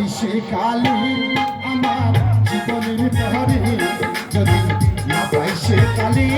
আইসে কালি আমার জীবনের প্রহরে। যদি না পাইসে কালী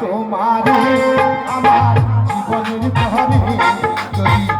তোমারে আমার জীবনের ধরে যদি